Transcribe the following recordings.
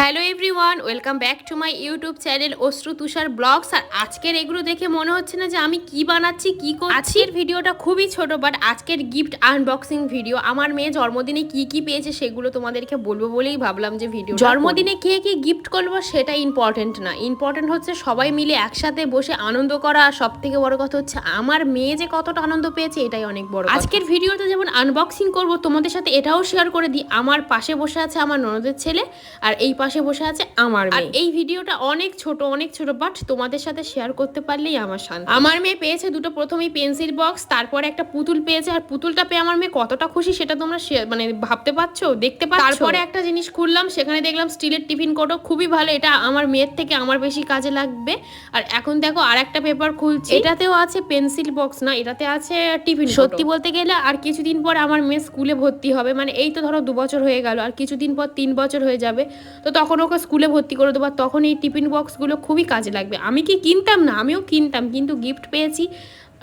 Hello everyone welcome back to my YouTube channel Ashru Tushar blogs আর আজকের এগুলো দেখে মনে হচ্ছে না যে আমি কি বানাচ্ছি, কি আজকের ভিডিওটা খুবই ছোট বাট আজকের গিফট আনবক্সিং ভিডিও আমার মেয়ে জন্মদিনে কি কি পেয়েছে সেগুলো তোমাদেরকে বলব বলেই ভাবলাম যে ভিডিও জন্মদিনে কে কি গিফট করব সেটা ইম্পর্টেন্ট না। ইম্পর্টেন্ট হচ্ছে সবাই মিলে একসাথে বসে আনন্দ করা, আর সব থেকে বড় কথা হচ্ছে আমার মেয়ে যে কতটা আনন্দ পেয়েছে, এটাই অনেক বড়। আজকের ভিডিওতে যেমন আনবক্সিং করব, তোমাদের সাথে এটাও শেয়ার করে দিই। আমার পাশে বসে আছে আমার ননদের ছেলে, আর এই পাশে বসে আছে আমার আর এই ভিডিওটা অনেক ছোট অনেক ছোট বাট তোমাদের সাথে শেয়ার করতে পারলেই আমার শান্তি। আমার মেয়ে পেয়েছে দুটো প্রথমেই পেন্সিল বক্স তারপরে একটা পুতুল পেয়েছে আর পুতুলটা পেয়ে আমার মেয়ে কতটা খুশি সেটা তোমরা মানে ভাবতে পারছ দেখতে পাচ্ছ? তারপরে একটা জিনিস খুললাম সেখানে দেখলাম স্টিলের টিফিন কোটো খুবই ভালো এটা আমার মেয়ের থেকে আমার বেশি কাজে লাগবে। আর এখন দেখো আর একটা পেপার খুলছি। এটাতেও আছে পেন্সিল বক্স না এটাতে আছে টিফিন সত্যি বলতে গেলে আর কিছুদিন পর আমার মেয়ে স্কুলে ভর্তি হবে মানে এই তো ধরো দু বছর হয়ে গেল আর কিছুদিন পর তিন বছর হয়ে যাবে। তো তখন ওকে স্কুলে ভর্তি করে দেবো তখন এই টিফিন বক্সগুলো খুবই কাজে লাগবে। আমি কি কিনতাম না? আমিও কিনতাম কিন্তু গিফট পেয়েছি।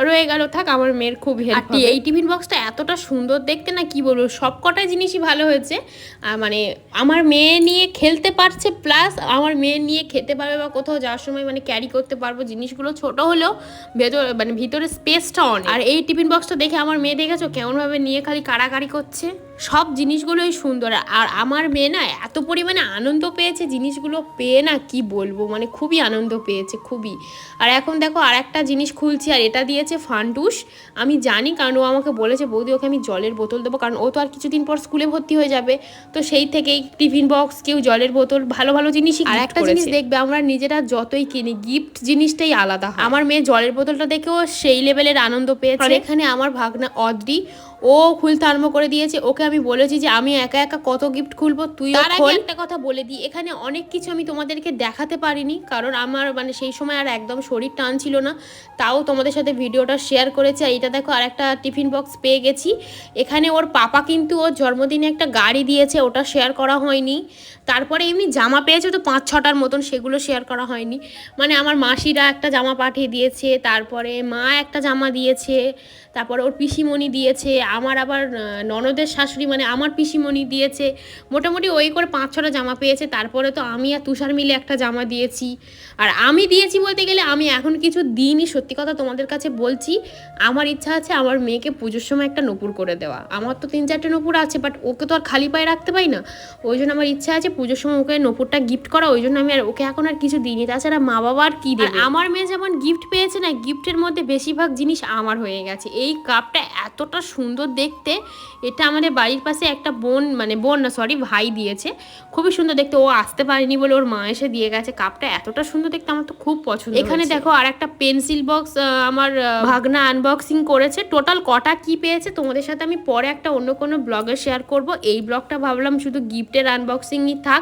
রয়ে গেল থাক আমার মেয়ের খুব হেল্প এই টিফিন বক্সটা এতটা সুন্দর দেখতে না কি বলব সব কটা জিনিসই ভালো হয়েছে। মানে আমার মেয়ে নিয়ে খেলতে পারছে প্লাস আমার মেয়ে নিয়ে খেতে পারবে বা কোথাও যাওয়ার সময় মানে ক্যারি করতে পারব জিনিসগুলো ছোট হলেও ভেতর মানে ভিতরে স্পেসটা অনেক। আর এই টিফিন বক্সটা দেখে আমার মেয়ে দেখেছ? কেমনভাবে নিয়ে খালি কাড়াকাড়ি করছে? সব জিনিসগুলোই সুন্দর। আর আমার মেয়ে না এত পরিমাণে আনন্দ পেয়েছে জিনিসগুলো পেয়ে না কি বলব? মানে খুবই আনন্দ পেয়েছে খুবই। আর এখন দেখো আর একটা জিনিস খুলছি আর এটা দিয়েছে ফান্টুস। আমি জানি কারণ ও আমাকে বলেছে বৌদি ওকে আমি জলের বোতল দেবো। কারণ ও তো আর কিছুদিন পর স্কুলে ভর্তি হয়ে যাবে। তো সেই থেকেই টিফিন বক্স কেউ জলের বোতল ভালো ভালো জিনিসই আর একটা জিনিস দেখবে আমরা নিজেরা যতই কিনি গিফট জিনিসটাই আলাদা আমার মেয়ে জলের বোতলটা দেখেও সেই লেভেলের আনন্দ পেয়েছে। এখানে আমার ভাগনা অদ্রি ও খুলতে আরম্ভ করে দিয়েছে ওকে আমি বলেছি যে আমি একা একা কত গিফট খুলবো তুই তার আগে একটা কথা বলে দিই এখানে অনেক কিছু আমি তোমাদেরকে দেখাতে পারিনি কারণ আমার মানে সেই সময় আর একদম শরীর টান ছিল না তাও তোমাদের সাথে ভিডিওটা শেয়ার করেছি আর এটা দেখো আর একটা টিফিন বক্স পেয়ে গেছি। এখানে ওর পাপা কিন্তু ওর জন্মদিনে একটা গাড়ি দিয়েছে ওটা শেয়ার করা হয়নি। তারপরে এমনি জামা পেয়েছে তো পাঁচ ছটার মতন সেগুলো শেয়ার করা হয়নি। মানে আমার মাসিরা একটা জামা পাঠিয়ে দিয়েছে তারপরে মা একটা জামা দিয়েছে তারপরে ওর পিসিমণি দিয়েছে আমার আবার ননদের শাশুড়ি মানে আমার পিসিমণি দিয়েছে। মোটামুটি ওই করে পাঁচ ছটা জামা পেয়েছে। তারপরে তো আমি আর তুষার মিলে একটা জামা দিয়েছি। আর আমি দিয়েছি বলতে গেলে আমি এখন কিছু দিইনি। সত্যি কথা তোমাদের কাছে বলছি আমার ইচ্ছা আছে আমার মেয়েকে পুজোর সময় একটা নপুর করে দেওয়া। আমার তো তিন চারটে নপুর আছে বাট ওকে তো আর খালি পায়ে রাখতে পারি না। ওই জন্য আমার ইচ্ছা আছে পুজোর সময় ওকে নপুরটা গিফট করা। ওই জন্য আমি আর ওকে এখন আর কিছু দিইনি। তাছাড়া মা বাবা আর কি দেবে? আমার মেয়ে যেমন গিফট পেয়েছে না গিফটের মধ্যে বেশিরভাগ জিনিস আমার হয়ে গেছে। এই কাপটা এতটা সুন্দর দেখতে এটা আমাদের বাড়ির পাশে একটা বোন মানে বোন না সরি ভাই দিয়েছে। খুবই সুন্দর দেখতে ও আসতে পারেনি বলে ওর মা এসে দিয়ে গেছে। কাপটা এতটা সুন্দর দেখতে আমার তো খুব পছন্দ এখানে দেখো আর একটা পেন্সিল বক্স আমার ভাগনা আনবক্সিং করেছে। টোটাল কটা কি পেয়েছে তোমাদের সাথে আমি পরে একটা অন্য কোনো ব্লগে শেয়ার করব। এই ব্লগটা ভাবলাম শুধু গিফটের আনবক্সিংই থাক।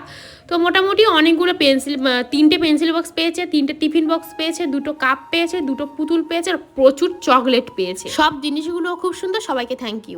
তো মোটামুটি অনেকগুলো পেন্সিল তিনটে পেন্সিল বক্স পেয়েছে তিনটে টিফিন বক্স পেয়েছে দুটো কাপ পেয়েছে দুটো পুতুল পেয়েছে আর প্রচুর চকলেট পেয়েছে। সব জিনিসগুলো খুব সুন্দর সবাইকে থ্যাংক ইউ